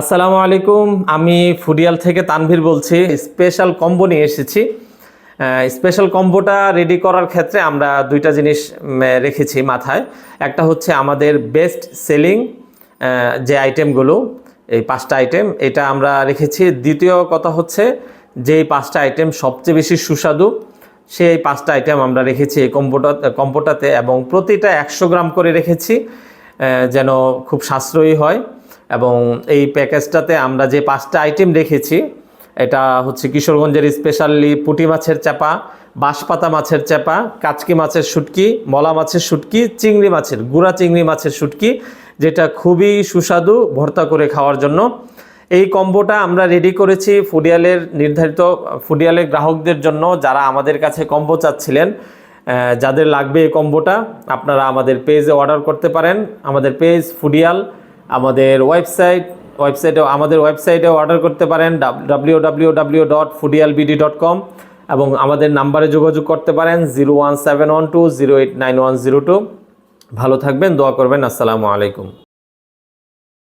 আসসালামু আলাইকুম, আমি ফুডিয়াল থেকে তানভীর বলছি। স্পেশাল কম্বো নিয়ে এসেছি। স্পেশাল কম্বোটা রেডি করার ক্ষেত্রে আমরা দুইটা জিনিস রেখেছি মাথায়। একটা হচ্ছে আমাদের বেস্ট সেলিং যে আইটেমগুলো এই পাঁচটা আইটেম এটা আমরা রেখেছি। দ্বিতীয় কথা হচ্ছে যে এই পাঁচটা আইটেম সবচেয়ে বেশি সুস্বাদু, সেই পাঁচটা আইটেম আমরা রেখেছি এই কম্বোটা, কম্বোটাতে এবং প্রতিটা একশো গ্রাম করে রেখেছি যেন খুব সাশ্রয়ী হয়। এবং এই প্যাকেজটাতে আমরা যে পাঁচটা আইটেম রেখেছি এটা হচ্ছে কিশোরগঞ্জের স্পেশালি পুঁটি মাছের চাপা, বাঁশপাতা মাছের চাপা, কাচকি মাছের শুটকি, মলা মাছের শুটকি, চিংড়ি মাছের, গুড়া চিংড়ি মাছের শুটকি, যেটা খুবই সুস্বাদু ভর্তা করে খাওয়ার জন্য। এই কম্বোটা আমরা রেডি করেছি ফুডিয়ালের নির্ধারিত, ফুডিয়ালের গ্রাহকদের জন্য যারা আমাদের কাছে কম্বো চাচ্ছিলেন যাদের লাগবে এই কম্বোটা, আপনারা আমাদের পেজে অর্ডার করতে পারেন। আমাদের পেজ ফুডিয়াল আমাদের ওয়েবসাইট ওয়েবসাইটে আমাদের ওয়েবসাইটে অর্ডার করতে পারেন W W dot dot com এবং আমাদের নাম্বারে যোগাযোগ করতে পারেন zero one seven one two zero eight nine one zero two ভালো থাকবেন, দোয়া করবেন, আসসালামু আলাইকুম।